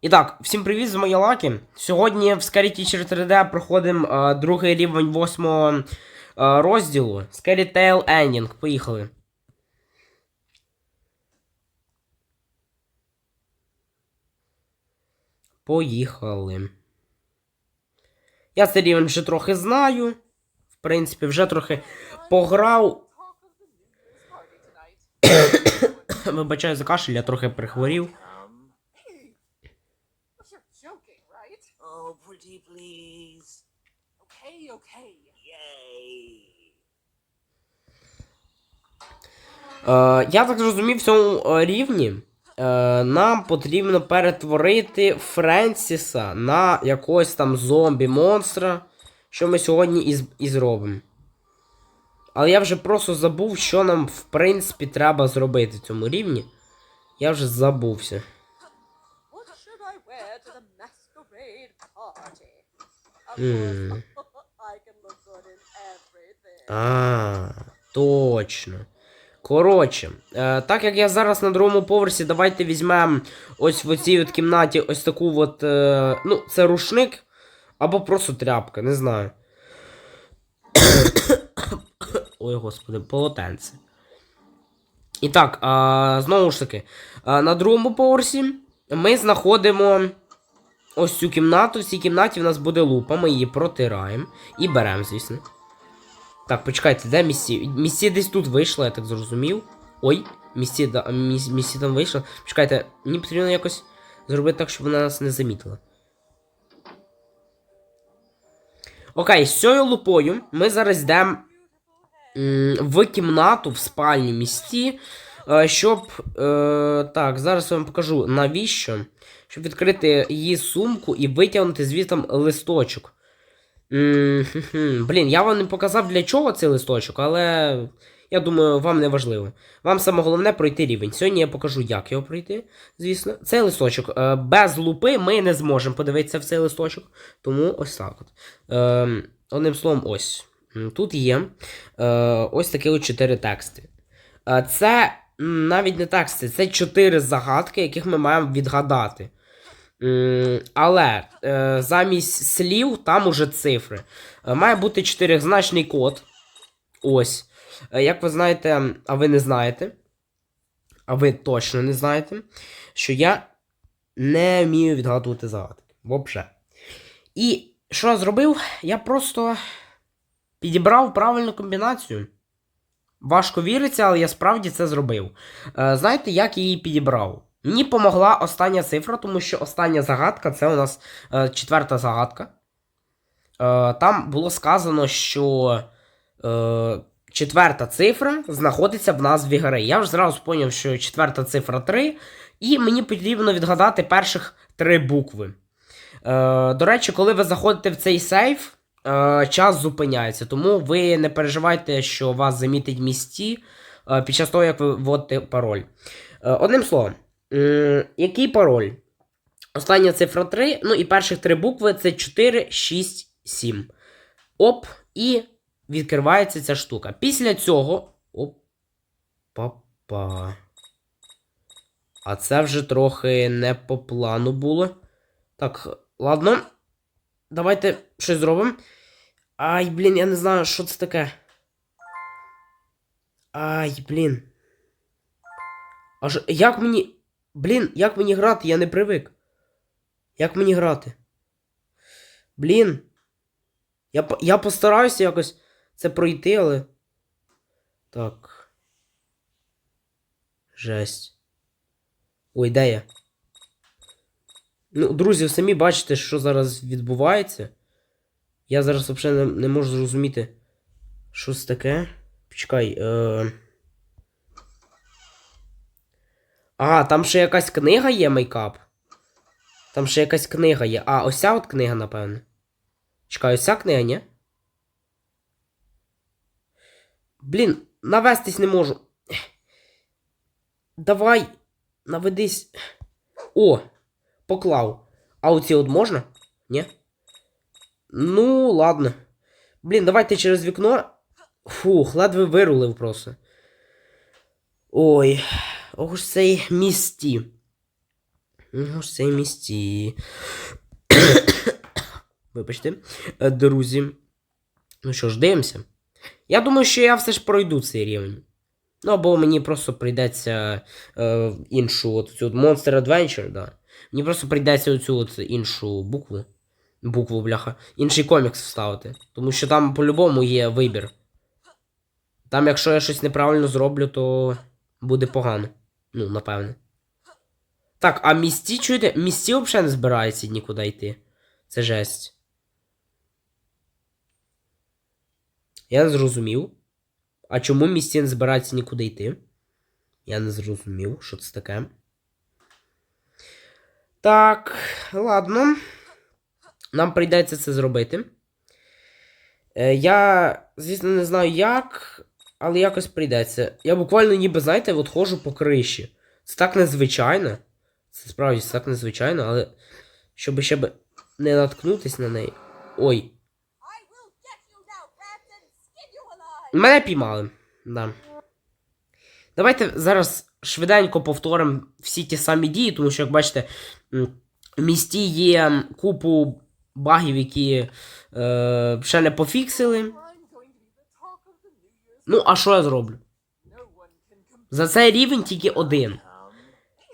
І так, всім привіт з моєї лаки. Сьогодні в Scary Teacher 3D проходимо е, другий рівень восьмого е, розділу Scary Tale Ending. Поїхали. Поїхали. Я цей рівень вже трохи знаю. В принципі, вже трохи пограв. Вибачаю за кашель, я трохи прихворів. You're joking, right? Pretty please. Okay, okay. Yay. Е, я так зрозумів, в цьому е, рівні е, нам потрібно перетворити Френсіса на якогось там зомбі-монстра, що ми сьогодні і, і зробимо. Але я вже просто забув, що нам, в принципі, треба зробити в цьому рівні. Я вже забувся. everything. А, точно. Коротше, е, так як я зараз на другому поверсі, давайте візьмемо ось в цій от кімнаті ось таку от. Е, ну, це рушник або просто тряпка, не знаю. Ой, господи, полотенце. І так, знову ж таки, на другому поверсі ми знаходимо ось цю кімнату. В цій кімнаті в нас буде лупа, ми її протираємо і беремо, звісно. Так, почекайте, де місці? Місці десь тут вийшло, я так зрозумів. Ой, місці, да, міс, місці там вийшло. Почекайте, мені потрібно якось зробити так, щоб вона нас не замітила. Окей, з цією лупою ми зараз йдемо в кімнату, в спальню місці, е, щоб. Е, так, зараз я вам покажу навіщо. Щоб відкрити її сумку і витягнути звідти листочок. Блін, я вам не показав для чого цей листочок, але я думаю, вам не важливо. Вам саме головне пройти рівень. Сьогодні я покажу, як його пройти. Звісно, цей листочок. Е, без лупи ми не зможемо подивитися в цей листочок. Тому ось так от. Е, одним словом, ось. Тут є е, ось такі от чотири тексти. Е, це навіть не тексти, це чотири загадки, яких ми маємо відгадати. Але е, замість слів там уже цифри. Е, Має бути чотиризначний код. Ось. Е, Як ви знаєте, а ви не знаєте. А ви точно не знаєте, що я не вмію відгадувати загадки. Взагалі. І що я зробив? Я просто підібрав правильну комбінацію. Важко віриться, але я справді це зробив. Е, знаєте, як я її підібрав? Мені помогла остання цифра, тому що остання загадка це у нас е, четверта загадка. Е, там було сказано, що четверта цифра знаходиться в назві гри. Я вже зразу зрозумів, що четверта цифра 3, і мені потрібно відгадати перших три букви. До речі, коли ви заходите в цей сейф, час зупиняється, тому ви не переживайте, що вас замітить місті е, під час того, як ви вводите пароль. Е, одним словом, який пароль? Остання цифра 3, ну і перших три букви це 4, 6, 7. Оп, і відкривається ця штука. Після цього. Оп. Па-па. А це вже трохи не по плану було. Так, ладно. Давайте щось зробимо. Ай, блін, я не знаю, що це таке. Ай, блін. Аж як мені. Блін, як мені грати? Я не привик. Як мені грати? Блін. Я, я постараюся якось це пройти, але. Так. Жесть. Ой, де я? Ну, друзі, самі бачите, що зараз відбувається. Я зараз взагалі не, не можу зрозуміти, що це таке. Почекай. Е... А, там ще якась книга є мейкап. Там ще якась книга є. А, ось ця от книга, напевно. Чекай, ось ця книга, ні? Блін, навестись не можу. Давай, наведись. О, поклав. А оці от можна? Ні? Ну, ладно. Блін, давайте через вікно. Фух, ледве вирулив просто. Ой, ох ж цей місті. Ну, ж це місті. Вибачте, Е, друзі. Ну що ж, дивимося. Я думаю, що я все ж пройду цей рівень. Ну, або мені просто прийдеться е, іншу от цю Monster Adventure, да. Мені просто прийдеться оцю от іншу букву. Букву, бляха. Інший комікс вставити. Тому що там по-любому є вибір. Там, якщо я щось неправильно зроблю, то буде погано. Ну, напевне. Так, а місті, чуєте, місті взагалі не збирається нікуди йти. Це жесть. Я не зрозумів. А чому місті не збирається нікуди йти? Я не зрозумів, що це таке. Так, ладно. Нам прийдеться це зробити. Е, я, звісно, не знаю як, але якось прийдеться. Я буквально ніби, знаєте, от ходжу по криші. Це так незвичайно. Це справді це так незвичайно, але щоб ще б не наткнутись на неї. Ой. Мене піймали. Да. Давайте зараз швиденько повторимо всі ті самі дії, тому що, як бачите, в місті є купу багів, які е, ще не пофіксили. Ну, а що я зроблю? За цей рівень тільки один.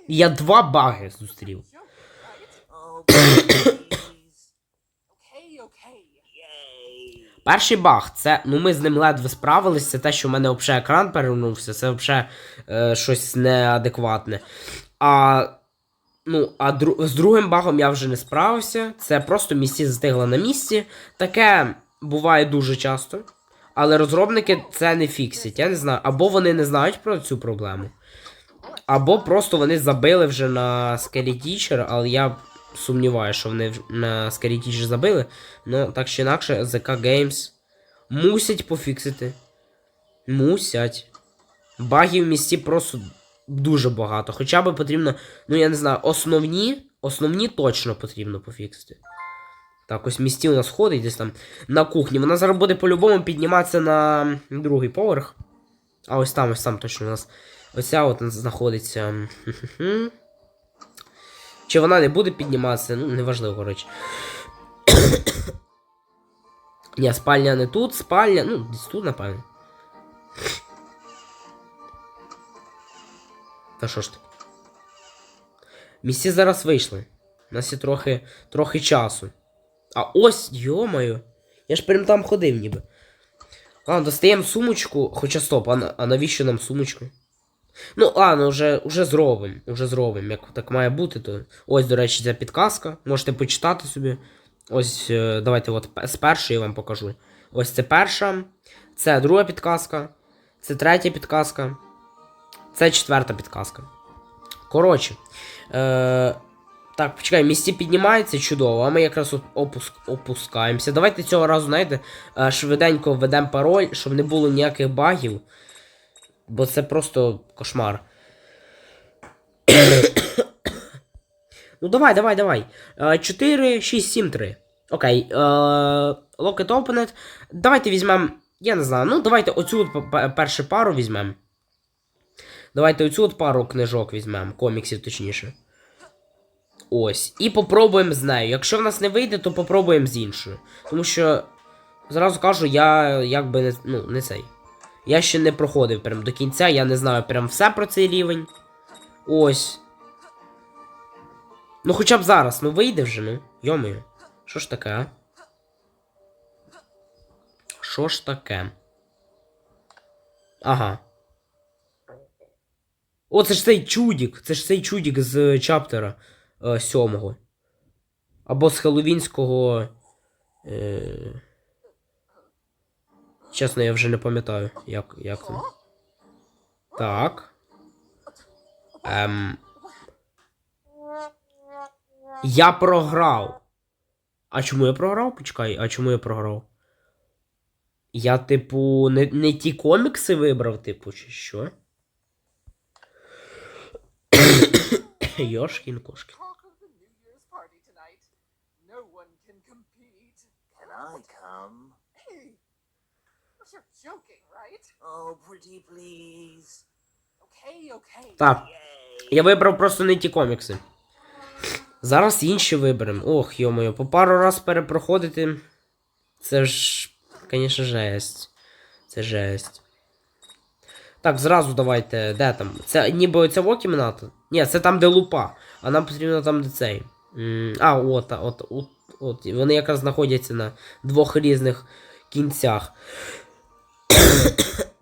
Я два баги зустрів. Перший баг, це, ну ми з ним ледве справились, це те, що в мене взагалі екран перевернувся, це взагалі е, щось неадекватне. А, ну, а дру, з другим багом я вже не справився. Це просто місці застигла на місці. Таке буває дуже часто. Але розробники це не фіксять. Я не знаю. Або вони не знають про цю проблему, або просто вони забили вже на Scary Teacher, але я сумніваюся, що вони на Scary Teacher забили. Ну, так чи інакше, ZK Games мусять пофіксити. Мусять. Багів в місті просто дуже багато. Хоча би потрібно, ну я не знаю, основні, основні точно потрібно пофіксити. Так, ось місті у нас ходить десь там на кухні. Вона зараз буде по-любому підніматися на другий поверх. А ось там, ось там точно у нас. Оця от знаходиться. Чи вона не буде підніматися? Ну, неважливо, коротше. Ні, спальня не тут, спальня. Ну, десь тут, напевно. Та що ж таке? Місці зараз вийшли. У нас є трохи, трохи часу. А ось, йомаю. Я ж прям там ходив ніби. Ладно, достаємо сумочку. Хоча стоп, а, а навіщо нам сумочку? Ну, ладно, вже, вже зробимо. Уже зробимо. Як так має бути, то. Ось, до речі, ця підказка. Можете почитати собі. Ось, е, давайте от з першої вам покажу. Ось це перша. Це друга підказка. Це третя підказка. Це четверта підказка. Коротше. Е, так, почекай, місці піднімається чудово, а ми якраз опуск, опускаємося. Давайте цього разу, знаєте, е, швиденько введемо пароль, щоб не було ніяких багів. Бо це просто кошмар. ну давай, давай, давай. Е, 4, 6, 7, 3. Окей. Е, Locket Opened. Давайте візьмемо. Я не знаю. Ну, давайте оцю першу пару візьмемо. Давайте оцю от пару книжок візьмемо, коміксів точніше. Ось. І попробуємо з нею. Якщо в нас не вийде, то попробуємо з іншою. Тому що, зразу кажу, я якби не, ну, не цей. Я ще не проходив прям до кінця, я не знаю прям все про цей рівень. Ось. Ну хоча б зараз, ну вийде вже, ну. Йомою. Що ж таке, а? Що ж таке? Ага. О, це ж цей чудік. Це ж цей чудік з чаптера е, сьомого. Або з Хеллоуінського. Е... Чесно, я вже не пам'ятаю, як, як там. Так. Ем. Я програв. А чому я програв? Почекай, а чому я програв? Я, типу, не, не ті комікси вибрав, типу, чи що? compete. Can I come? Hey, you're joking, right? Oh, pretty please. Okay, okay. Так, я вибрав просто не ті комікси. Зараз інші виберемо. Ох, йомою, по пару раз перепроходити. Це ж, звісно, жесть. Це жесть. Так, зразу давайте. Де там? Це ніби оця кімната? Ні, це там, де лупа. А нам потрібно там, де цей. А, от, от, от, от. Вони якраз знаходяться на двох різних кінцях.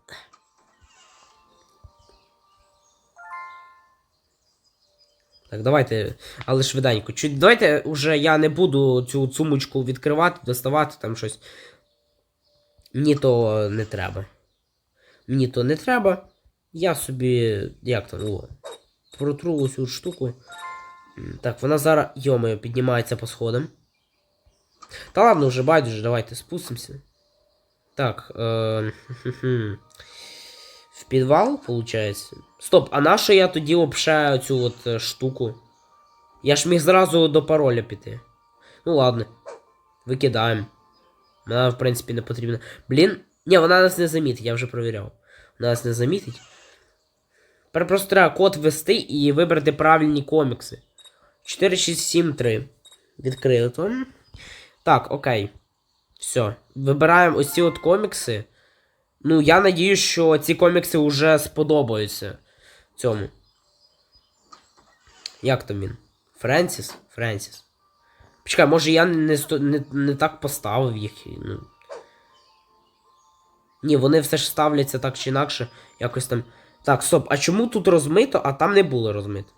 Так, давайте, але швиденько. Чуть, давайте уже я не буду цю сумочку відкривати, доставати там щось. Мені то не треба. Мені то не треба. Я собі. Як там? О, протру цю штуку. М, Так, вона зараз, йомою, піднімається по сходам. Та ладно, вже байдуже, давайте спустимося. Так, е, хм-хм. в підвал, виходить. Стоп, а на що я тоді вообще цю от е, штуку? Я ж міг зразу до пароля піти. Ну ладно. Викидаємо. Вона, в принципі, не потрібна. Блін. Ні, вона нас не замітить, я вже провіряв. Вона нас не замітить. Тепер просто треба код ввести і вибрати правильні комікси. 4673. Відкрили то. Так, окей. Все. Вибираємо ось ці от комікси. Ну, я надію, що ці комікси вже сподобаються цьому. Як там він? Френсіс? Френсіс. Почекай, може я не, не, не так поставив їх. Ну. Ні, вони все ж ставляться так чи інакше. Якось там. Так, стоп, а чому тут розмито, а там не було розмито?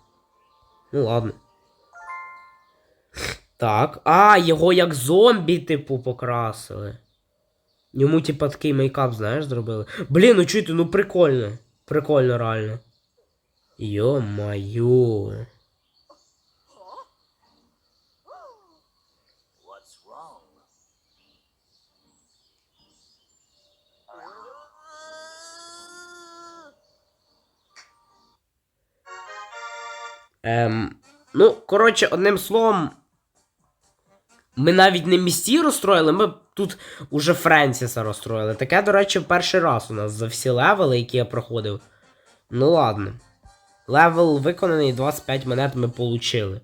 Ну ладно. Так. А, його як зомбі, типу, покрасили. Йому, типа, такий мейкап, знаєш, зробили. Блін, ну чуєте, ну прикольно. Прикольно, реально. Йо-моє. Ем, ну, коротше, одним словом. Ми навіть не місті розстроїли, ми тут уже Френсіса розстроїли. Таке, до речі, перший раз у нас за всі левели, які я проходив. Ну ладно. Левел виконаний, 25 монет ми получили.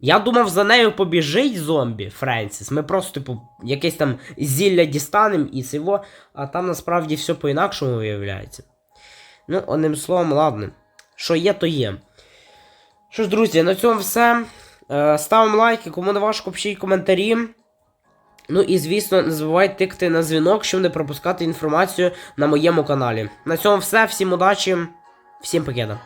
Я думав, за нею побіжить зомбі Френсіс. Ми просто, типу, якесь там зілля дістанемо і цього, а там насправді все по-інакшому виявляється. Ну, одним словом, ладно. Що є, то є. Що ж, друзі, на цьому все. Е, Ставимо лайки, кому не важко, пишіть коментарі. Ну і звісно, не забувайте тикати на дзвінок, щоб не пропускати інформацію на моєму каналі. На цьому все, всім удачі, всім пакета.